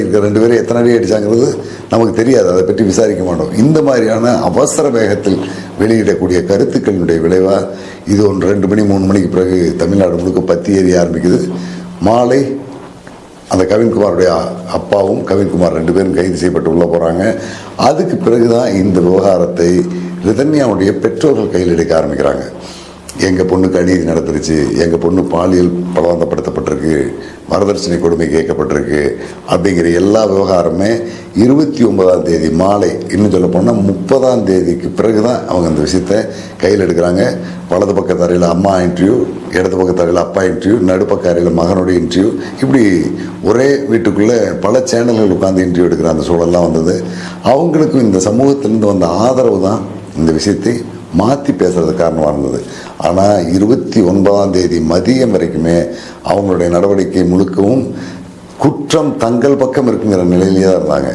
இருக்கிற ரெண்டு பேரும் எத்தனை அடி அடிச்சாங்கிறது நமக்கு தெரியாது. அதை பற்றி விசாரிக்க மாட்டோம். இந்த மாதிரியான அவசர வேகத்தில் வெளியிடக்கூடிய கருத்துக்களினுடைய விளைவாக இது ஒன்று ரெண்டு மணி மூணு மணிக்கு பிறகு தமிழ்நாடு முழுக்க பத்தி ஏறி ஆரம்பிக்குது. மாலை அந்த கவின்குமாருடைய அப்பாவும் கவின்குமார் ரெண்டு பேரும் கைது செய்யப்பட்டு உள்ளே போகிறாங்க அதுக்கு பிறகுதான் இந்த விவகாரத்தை ரிதன்யாவுடைய பெற்றோர்கள் கையில் எடுக்க ஆரம்பிக்கிறாங்க. எங்கள் பொண்ணுக்கு அநீதி நடந்துருச்சு எங்கள் பொண்ணு பாலியல் பலவந்தப்படுத்தப்பட்டிருக்கு வரதட்சணை கொடுமை கேட்கப்பட்டிருக்கு அப்படிங்கிற எல்லா விவகாரமே இருபத்தி ஒன்பதாம் தேதி மாலை இன்னும் சொல்ல போனால் முப்பதாம் தேதிக்கு பிறகு தான் அவங்க அந்த விஷயத்தை கையில் எடுக்கிறாங்க. வலது பக்க தரையில் அம்மா இன்டர்வியூ இடது பக்க தரையில் அப்பா இன்டர்வியூ நடுப்பக்க அறையில் மகனுடைய இன்டர்வியூ இப்படி ஒரே வீட்டுக்குள்ளே பல சேனல்கள் உட்காந்து இன்டர்வியூ எடுக்கிற அந்த சூழல்லாம் வந்தது. அவங்களுக்கும் இந்த சமூகத்திலிருந்து வந்த ஆதரவு தான் இந்த விஷயத்தை மாற்றி பேசுறது காரணமாக இருந்தது. ஆனால் இருபத்தி ஒன்பதாம் தேதி மதியம் வரைக்குமே அவங்களுடைய நடவடிக்கை முழுக்கவும் குற்றம் தங்கள் பக்கம் இருக்குங்கிற நிலையிலேயே தான் இருந்தாங்க.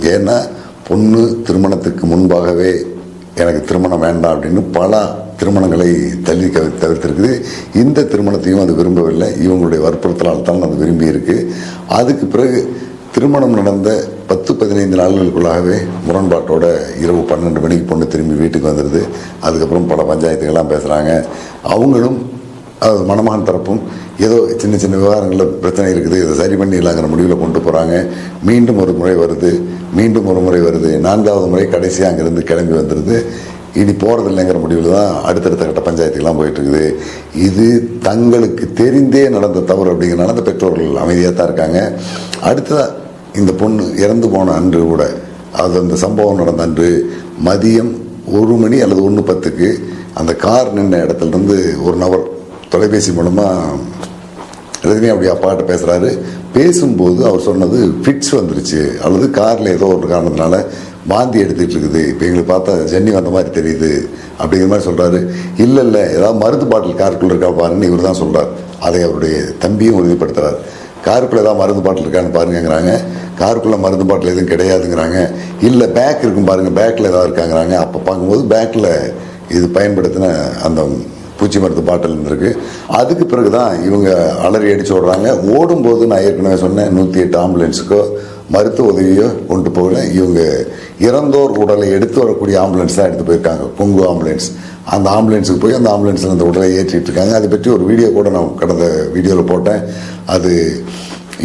ஏன்னா பொண்ணு திருமணத்துக்கு முன்பாகவே எனக்கு திருமணம் வேண்டாம் அப்படின்னு பல திருமணங்களை தள்ளி கவி- தவிர்த்திருக்குது. இந்த திருமணத்தையும் அது விரும்பவில்லை. இவங்களுடைய வற்புறுத்தலால் தான் அது விரும்பியிருக்கு. அதுக்கு பிறகு திருமணம் நடந்த பத்து பதினைந்து நாள்களுக்குள்ளாகவே முரண்பாட்டோட இரவு பன்னெண்டு மணிக்கு பொண்ணு திரும்பி வீட்டுக்கு வந்துடுது. அதுக்கப்புறம் பல பஞ்சாயத்துகள்லாம் பேசுகிறாங்க அவங்களும் அது மணமான் தரப்பும் ஏதோ சின்ன சின்ன விவகாரங்களில் பிரச்சனை இருக்குது. இதை சரி பண்ணிடலாங்கிற முடிவில் கொண்டு போகிறாங்க மீண்டும் ஒரு முறை வருது. மீண்டும் ஒரு முறை வருது. நான்காவது முறை கடைசியாக அங்கேருந்து கிளம்பி வந்துடுது. இனி போகிறதில்லைங்கிற முடிவில் தான் அடுத்தடுத்த கட்ட பஞ்சாயத்துக்கெல்லாம் போயிட்டுருக்குது. இது தங்களுக்கு தெரிந்தே நடந்த தவறு அப்படிங்கிறனால அந்த பெற்றோர்கள் அமைதியாக தான் இருக்காங்க. அடுத்ததாக இந்த பொண்ணு இறந்து போன அன்று கூட அது அந்த சம்பவம் நடந்த அன்று மதியம் ஒரு மணி அல்லது ஒன்று பத்துக்கு அந்த கார் நின்ற இடத்துலேருந்து ஒரு நபர் தொலைபேசி மூலமாக ரஜினி அப்படி அப்பாட்ட பேசுகிறாரு பேசும்போது அவர் சொன்னது ஃபிட்ஸ் வந்துருச்சு. அல்லது காரில் ஏதோ ஒரு காரணத்தினால வாந்தி எடுத்துகிட்டு இருக்குது. இப்போ எங்களுக்கு பார்த்தா ஜென்னி வந்த மாதிரி தெரியுது அப்படிங்கிற மாதிரி சொல்கிறாரு இல்லை இல்லை ஏதாவது மருந்து பாட்டில் காருக்குள்ளே இருக்கா பாருன்னு இவர் தான் சொல்கிறார் அதை அவருடைய தம்பியும் உறுதிப்படுத்துகிறார் காருக்குள்ளே ஏதாவது மருந்து பாட்டில் இருக்கான்னு பாருங்கிறாங்க காருக்குள்ளே மருந்து பாட்டில் எதுவும் கிடையாதுங்கிறாங்க. இல்லை பேக் இருக்கும் பாருங்கள் பேக்கில் ஏதாவது இருக்காங்கிறாங்க. அப்போ பார்க்கும்போது பேக்கில் இது பயன்படுத்தின அந்த பூச்சி மருந்து பாட்டில் இருந்திருக்கு. அதுக்கு பிறகு தான் இவங்க அலறி அடிச்சு விடுறாங்க ஓடும்போது நான் ஏற்கனவே சொன்னேன் நூற்றி எட்டு ஆம்புலன்ஸுக்கோ மருத்துவ உதவியோ கொண்டு போகல. இவங்க இறந்தோர் உடலை எடுத்து வரக்கூடிய ஆம்புலன்ஸ் தான் எடுத்து போயிருக்காங்க. பொங்கு ஆம்புலன்ஸ். அந்த ஆம்புலன்ஸுக்கு போய் அந்த ஆம்புலன்ஸில் அந்த உடலை ஏற்றிட்டு இருக்காங்க. அதை பற்றி ஒரு வீடியோ கூட நான் கடந்த வீடியோவில் போட்டேன். அது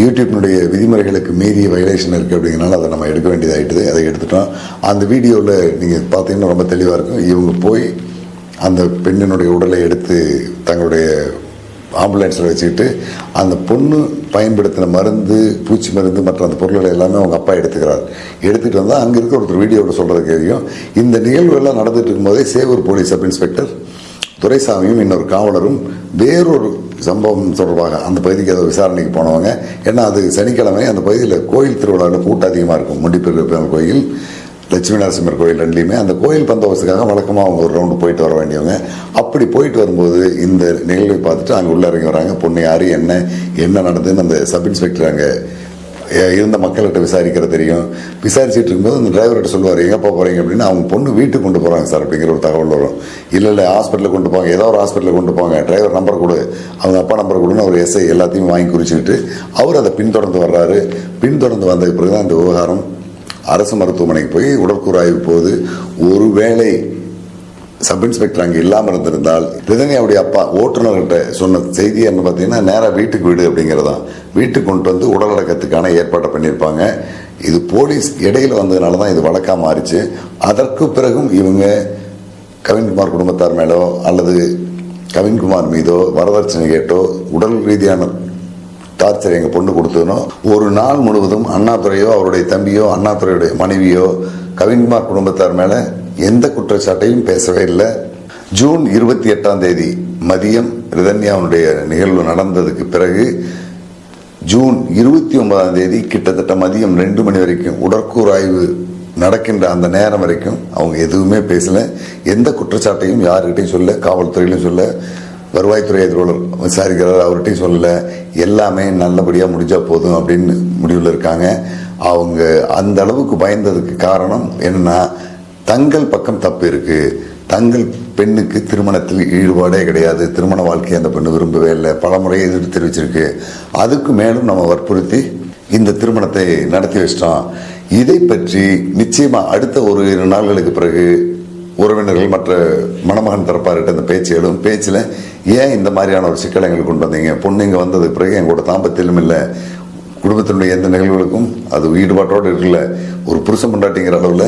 யூடியூப்னுடைய விதிமுறைகளுக்கு மீறிய வயலேஷன் இருக்குது அப்படிங்கிறனால அதை நம்ம எடுக்க வேண்டியதாயிட்டுது. அதை எடுத்துட்டோம். அந்த வீடியோவில் நீங்கள் பார்த்தீங்கன்னா ரொம்ப தெளிவாக இருக்கும். இவங்க போய் அந்த பெண்ணினுடைய உடலை எடுத்து தங்களுடைய ஆம்புலன்ஸில் வச்சுக்கிட்டு அந்த பொண்ணு பயன்படுத்தின மருந்து பூச்சி மருந்து மற்ற அந்த பொருள்களை எல்லாமே அவங்க அப்பா எடுத்துக்கிறார். எடுத்துகிட்டு வந்தால் அங்கே இருக்க ஒருத்தர் வீடியோவில் சொல்கிறது தெரியும். இந்த நிகழ்வு எல்லாம் நடந்துட்டு இருக்கும்போதே சேவூர் போலீஸ் சப் இன்ஸ்பெக்டர் துரைசாமியும் இன்னொரு காவலரும் வேறொரு சம்பவம் தொடர்பாக அந்த பகுதிக்கு ஏதோ விசாரணைக்கு போனவங்க. ஏன்னா அது சனிக்கிழமை அந்த பகுதியில் கோயில் திருவிழாவில் கூட்டம் அதிகமாக இருக்கும். முண்டிப்பெருப்பன் கோயில். லட்சுமி நரசிம்மர் கோயில் ரெண்டுலையுமே. அந்த கோயில் பந்தோபஸ்துக்காக வழக்கமாக அவங்க ஒரு ரவுண்டு போயிட்டு வர வேண்டியவங்க. அப்படி போயிட்டு வரும்போது இந்த நிகழ்வை பார்த்துட்டு அங்கே உள்ள இறங்கி வராங்க. பொண்ணு யார் என்ன என்ன நடந்ததுன்னு அந்த சப் இன்ஸ்பெக்டர் அங்கே இருந்த மக்கள்கிட்ட விசாரிக்கிற தெரியும். விசாரிச்சுட்டு இருக்கும்போது அந்த டிரைவர்கிட்ட சொல்லுவார் எங்கே போக போகிறீங்க அப்படின்னு. அவங்க பொண்ணு வீட்டுக்கு கொண்டு போகிறாங்க சார் அப்படிங்கிற ஒரு தகவல் வரும். இல்லை இல்லை ஹாஸ்பிட்டலுக்கு கொண்டு போங்க. ஏதோ ஒரு ஹாஸ்பிட்டலில் கொண்டு போங்க. டிரைவர் நம்பர் கொடு. அவங்க அப்பா நம்பர் கொடுன்னு ஒரு எஸ்ஐ எல்லாத்தையும் வாங்கி குறிச்சுக்கிட்டு அவர் அதை பின்தொடர்ந்து வர்றாரு. பின்தொடர்ந்து வந்த பிறகு தான் இந்த விவகாரம் அரசு மருத்துவமனைக்கு போய் உடற்கூறாய்வு போது ஒருவேளை சப் இன்ஸ்பெக்டர் அங்கே இல்லாமல் இருந்திருந்தால் ரிதன்யாவுடைய அப்பா ஓட்டுநர்கிட்ட சொன்ன செய்தி என்ன பார்த்தீங்கன்னா நேராக வீட்டுக்கு வீடு அப்படிங்கிறதான். வீட்டுக்கு கொண்டு வந்து உடலடக்கத்துக்கான ஏற்பாட்டை பண்ணியிருப்பாங்க. இது போலீஸ் இடையில வந்ததுனால தான் இது வழக்காக மாறிச்சு. அதற்கு பிறகும் இவங்க கவின்குமார் குடும்பத்தார் மேலோ அல்லது கவின்குமார் மீதோ வரதட்சணை கேட்டோ உடல் ரீதியான டார்ச்சர் எங்கள் பொண்ணு கொடுத்ததுனோ ஒரு நாள் முழுவதும் அண்ணாதுரையோ அவருடைய தம்பியோ அண்ணாதுரையுடைய மனைவியோ கவின்குமார் குடும்பத்தார் மேலே எந்த குற்றச்சாட்டையும் பேசவே இல்லை. ஜூன் இருபத்தி எட்டாம் தேதி மதியம் ரிதன்யாவுடைய நிகழ்வு நடந்ததுக்கு பிறகு ஜூன் இருபத்தி ஒன்பதாம் தேதி கிட்டத்தட்ட மதியம் ரெண்டு மணி வரைக்கும் உடற்கூராய்வு நடக்கின்ற அந்த நேரம் வரைக்கும் அவங்க எதுவுமே பேசலை. எந்த குற்றச்சாட்டையும் யாருக்கிட்டையும் சொல்ல காவல்துறையிலும் சொல்ல வருவாய்த்துறை எதிர்வலர் விசாரிக்கிறார் அவர்கிட்டையும் சொல்லலை. எல்லாமே நல்லபடியாக முடிஞ்சால் போதும் அப்படின்னு முடிவில் இருக்காங்க. அவங்க அந்த அளவுக்கு பயந்ததுக்கு காரணம் என்னன்னா தங்கள் பக்கம் தப்பு இருக்குது தங்கள் பெண்ணுக்கு திருமணத்தில் ஈடுபாடே கிடையாது. திருமண வாழ்க்கையை அந்த பெண்ணு விரும்பவே இல்லை. பல முறை எதிர்த்து தெரிவிச்சிருக்கு. அதுக்கு மேலும் நம்ம வற்புறுத்தி இந்த திருமணத்தை நடத்தி வச்சிட்டோம். இதை பற்றி நிச்சயமாக அடுத்த ஒரு இரு நாள்களுக்கு பிறகு உறவினர்கள் மற்ற மணமகன் தரப்பார்கிட்ட இந்த பேச்சு எழும் பேச்சில் ஏன் இந்த மாதிரியான ஒரு சிக்கலை எங்களுக்கு கொண்டு வந்தீங்க? பொண்ணு இங்கே வந்தது பிறகு எங்களோட தாம்பத்திலும் இல்லை. குடும்பத்தினுடைய எந்த நிகழ்வுகளுக்கும் அது ஈடுபாட்டோடு இருக்குல்ல ஒரு புருஷன் பொண்டாட்டிங்கிற அளவில்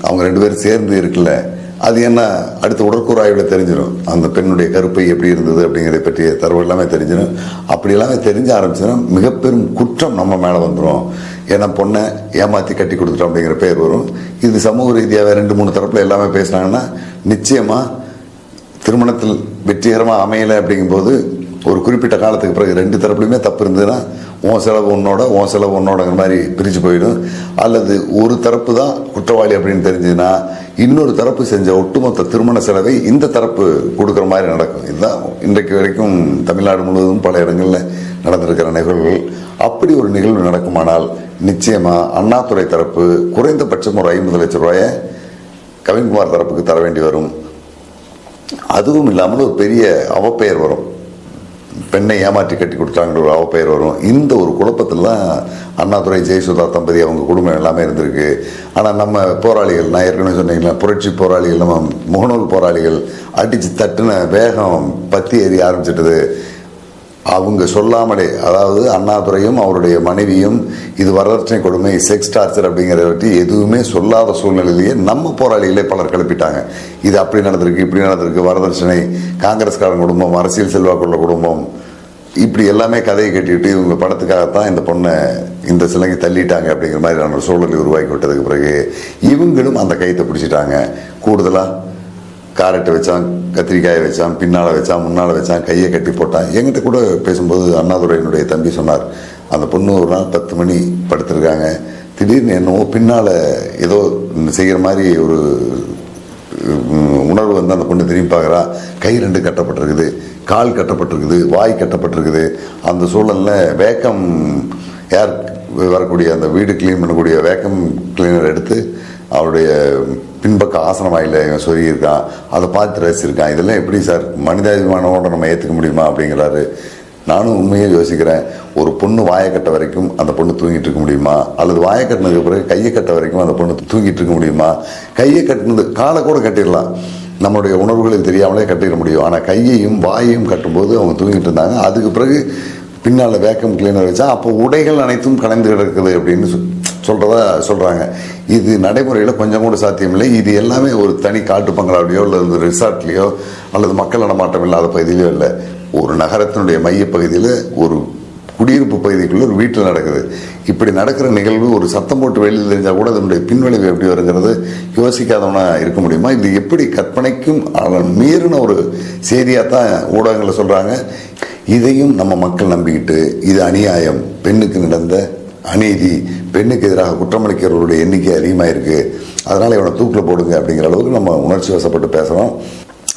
அவங்க ரெண்டு பேரும் சேர்ந்து இருக்குல்ல அது என்ன? அடுத்த உடற்கூறு ஆய்வில் தெரிஞ்சிடும் அந்த பெண்ணுடைய கருப்பை எப்படி இருந்தது அப்படிங்கிறத பற்றிய தரவு எல்லாமே தெரிஞ்சிடும் அப்படி எல்லாமே தெரிஞ்ச ஆரம்பிச்சுன்னா மிக பெரும் குற்றம் நம்ம மேலே வந்துடும் ஏன்னா பொண்ணை ஏமாற்றி கட்டி கொடுத்துட்டோம் அப்படிங்கிற பேர் வரும். இது சமூக ரீதியாக ரெண்டு மூணு தரப்பில் எல்லாமே பேசினாங்கன்னா நிச்சயமாக திருமணத்தில் வெற்றிகரமாக அமையலை அப்படிங்கும்போது ஒரு குறிப்பிட்ட காலத்துக்கு பிறகு ரெண்டு தரப்புலையுமே தப்பு இருந்ததுன்னா உன் செலவு உன்னோட உன் செலவு உன்னோடங்கிற மாதிரி பிரித்து போயிடும். அல்லது ஒரு தரப்பு தான் குற்றவாளி அப்படின்னு தெரிஞ்சதுன்னா இன்னொரு தரப்பு செஞ்ச ஒட்டுமொத்த திருமண செலவை இந்த தரப்பு கொடுக்குற மாதிரி நடக்கும். இதுதான் இன்றைக்கு வரைக்கும் தமிழ்நாடு முழுவதும் பல இடங்களில் நடந்திருக்கிற நிகழ்வுகள். அப்படி ஒரு நிகழ்வு நடக்குமானால் நிச்சயமாக அண்ணாதுறை தரப்பு குறைந்தபட்சம் ஒரு ஐம்பது லட்சம் ரூபாயை கவின்குமார் தரப்புக்கு தர வேண்டி வரும். அதுவும் இல்லாமல் ஒரு பெரிய அவப்பெயர் வரும். பெண்ணை ஏமாற்றி கட்டி கொடுத்தாங்கிற ஒரு அவப்பெயர் வரும். இந்த ஒரு குழப்பத்தில் தான் அண்ணாதுரை ஜெயசுதா தம்பதி அவங்க குடும்பம் எல்லாமே இருந்திருக்கு. ஆனால் நம்ம போராளிகள் நான் ஏற்கனவே சொன்னீங்களா புரட்சி போராளிகள் நம்ம முகநூல் போராளிகள் அடித்து தட்டுன வேகம் பத்தி ஏறி ஆரம்பிச்சிட்டது. அவங்க சொல்லாமலே அதாவது அண்ணாதுரையும் அவருடைய மனைவியும் இது வரதட்சணை கொடுமை செக்ஸ் டார்ச்சர் அப்படிங்கிறத பற்றி எதுவுமே சொல்லாத சூழ்நிலையிலேயே நம்ம போராளிகளே பலர் கிளப்பிட்டாங்க. இது அப்படி நடந்திருக்கு இப்படி நடந்திருக்கு வரதட்சணை காங்கிரஸ்காரன் குடும்பம் அரசியல் செல்வாக்குள்ள குடும்பம் இப்படி எல்லாமே கதையை கட்டிட்டு இவங்க படத்துக்காகத்தான் இந்த பொண்ணை இந்த சிலைக்கு தள்ளிட்டாங்க அப்படிங்கிற மாதிரியான ஒரு சூழலை உருவாக்கி விட்டதுக்கு பிறகு இவங்களும் அந்த கைத்தை பிடிச்சிட்டாங்க கூடுதலாக காரட்டை வச்சான் கத்திரிக்காயை வச்சான் பின்னால் வச்சான் முன்னால் வச்சான் கையை கட்டி போட்டான். எங்கிட்ட கூட பேசும்போது அண்ணாதுரையினுடைய தம்பி சொன்னார் அந்த பொண்ணு ஒரு நாள் பத்து மணி படுத்திருக்காங்க. திடீர்னு என்னவோ பின்னால் ஏதோ செய்கிற மாதிரி ஒரு உணர்வு வந்து அந்த பொண்ணு திரும்பி பார்க்குறா. கை ரெண்டு கட்டப்பட்டிருக்குது. கால் கட்டப்பட்டிருக்குது. வாய் கட்டப்பட்டிருக்குது. அந்த சூழலில் வேக்கம் ஏர் வரக்கூடிய அந்த வீடு க்ளீன் பண்ணக்கூடிய வேக்கம் கிளீனர் எடுத்து அவருடைய பின்பக்க ஆசனமாயில் வாயில இவன் சொல்லியிருக்கான் அதை பார்த்து ரசிச்சிருக்கான். இதெல்லாம் எப்படி சார்? மனிதாபிமானோட நம்ம ஏற்றுக்க முடியுமா அப்படிங்கிறாரு. நானும் உண்மையே யோசிக்கிறேன் ஒரு பொண்ணு வாயை கட்ட வரைக்கும் அந்த பொண்ணு தூங்கிட்டு இருக்க முடியுமா? அல்லது வாயை கட்டினதுக்கு பிறகு கையை கட்ட வரைக்கும் அந்த பொண்ணு தூங்கிட்டு இருக்க முடியுமா? கையை கட்டினது காலை கூட கட்டிடலாம். நம்மளுடைய உணர்வுகளில் தெரியாமலே கட்டிட முடியும். ஆனால் கையையும் வாயையும் கட்டும்போது அவங்க தூங்கிட்டு இருந்தாங்க. அதுக்கு பிறகு பின்னால் வேக்கம் கிளீனர் வச்சா அப்போ உடைகள் அனைத்தும் கலந்து கிடக்குது அப்படின்னு சொல்கிறதா சொல்கிறாங்க இது நடைமுறையில் கொஞ்சம் கூட சாத்தியமில்லை. இது எல்லாமே ஒரு தனி காட்டு பங்களாவிலையோ அல்லது ரிசார்ட்லேயோ அல்லது மக்கள் நடமாட்டம் இல்லாத பகுதியிலையோ இல்லை. ஒரு நகரத்தினுடைய மையப்பகுதியில் ஒரு குடியிருப்பு பகுதிக்குள்ளே ஒரு வீட்டில் நடக்குது. இப்படி நடக்கிற நிகழ்வு ஒரு சத்தம் போட்டு வெளியில் தெரிஞ்சால் கூட அதனுடைய பின்விளைவு எப்படி வருங்கிறது யோசிக்காதவனாக இருக்க முடியுமா? இது எப்படி கற்பனைக்கும் அவன் மீறின ஒரு செய்தியாக தான் ஊடகங்களில் சொல்கிறாங்க இதையும் நம்ம மக்கள் நம்பிக்கிட்டு இது அநியாயம். பெண்ணுக்கு நடந்த அநீதி பெண்ணுக்கு எதிராக குற்றமளிக்கிறவர்களுடைய எண்ணிக்கை அதிகமாக இருக்குது அதனால் இவனை தூக்கில் போடுங்க அப்படிங்கிற அளவுக்கு நம்ம உணர்ச்சி வசப்பட்டு பேசுகிறோம்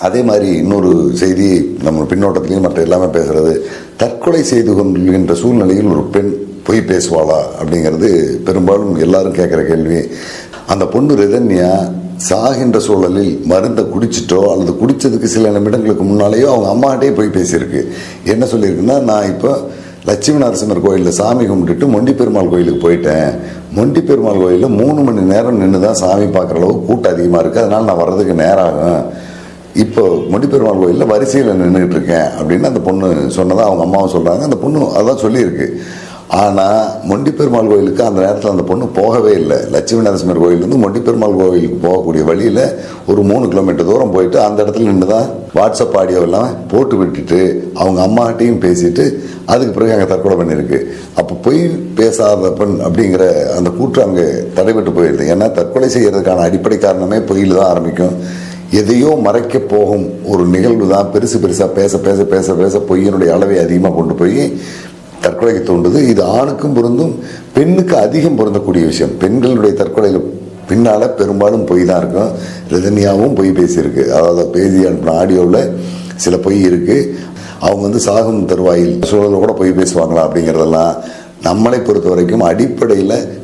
அதே மாதிரி இன்னொரு செய்தி நம்ம பின்னோட்டத்திலையும் மற்ற எல்லாமே பேசுகிறது தற்கொலை செய்து கொள்கின்ற சூழ்நிலையில் ஒரு பெண் பொய் பேசுவாளா அப்படிங்கிறது பெரும்பாலும் எல்லாரும் கேட்குற கேள்வி. அந்த பொண்ணு ரிதன்யா சாகின்ற சூழலில் மருந்தை குடிச்சிட்டோ அல்லது குடித்ததுக்கு சில நிமிடங்களுக்கு முன்னாலேயோ அவங்க அம்மாட்டே போய் பேசியிருக்கு. என்ன சொல்லியிருக்குன்னா நான் இப்போ லட்சுமி நரசிம்மர் கோயிலில் சாமி கும்பிட்டுட்டு மொண்டி பெருமாள் கோயிலுக்கு போயிட்டேன். மொண்டி பெருமாள் கோயிலில் மூணு மணி நேரம் நின்று தான் சாமி பார்க்குற அளவு கூட்டம் அதிகமாக இருக்குது அதனால் நான் வர்றதுக்கு நேரம் ஆகும் இப்போ மொண்டி கோயிலில் வரிசையில் நின்றுட்டு இருக்கேன் அப்படின்னு அந்த பொண்ணு சொன்னதாக அவங்க அம்மாவும் சொல்கிறாங்க அந்த பொண்ணு அதான் சொல்லியிருக்கு. ஆனால் மொண்டிப்பெருமாள் கோயிலுக்கு அந்த நேரத்தில் அந்த பொண்ணு போகவே இல்லை. லட்சுமி நரசிம்மர் கோயிலேருந்து மொண்டிப்பெருமாள் கோயிலுக்கு போகக்கூடிய வழியில் ஒரு மூணு கிலோமீட்டர் தூரம் போயிட்டு அந்த இடத்துல நின்று தான் வாட்ஸ்அப் ஆடியோ எல்லாம் போட்டு விட்டுட்டு அவங்க அம்மாட்டையும் பேசிட்டு அதுக்கு பிறகு அங்கே தற்கொலை பண்ணியிருக்கு. அப்போ பொய் பேசாத பெண் அப்படிங்கிற அந்த கூற்று அங்கே தடைபட்டு போயிடுது ஏன்னா தற்கொலை செய்கிறதுக்கான அடிப்படை காரணமே பொய்யில் தான் ஆரம்பிக்கும். எதையோ மறைக்க போகும் ஒரு நிகழ்வு தான் பெருசு பெருசாக பேச பேச பேச பேச பொய்யினுடைய அளவை அதிகமாக கொண்டு போய் தற்கொலைக்கு தோன்றுது இது ஆணுக்கும் பொருந்தும் பெண்ணுக்கு அதிகம் பொருந்தக்கூடிய விஷயம். பெண்களுடைய தற்கொலையில் பின்னால் பெரும்பாலும் பொய் தான் இருக்கும். ரஜினியாவும் பொய் பேசியிருக்கு. அதாவது பேசி அனுப்பின ஆடியோவில் சில பொய் இருக்குது அவங்க வந்து சாகும் தருவாயில் சூழலில் கூட பொய் பேசுவாங்களா அப்படிங்கிறதெல்லாம் நம்மளை பொறுத்த வரைக்கும் அடிப்படையில்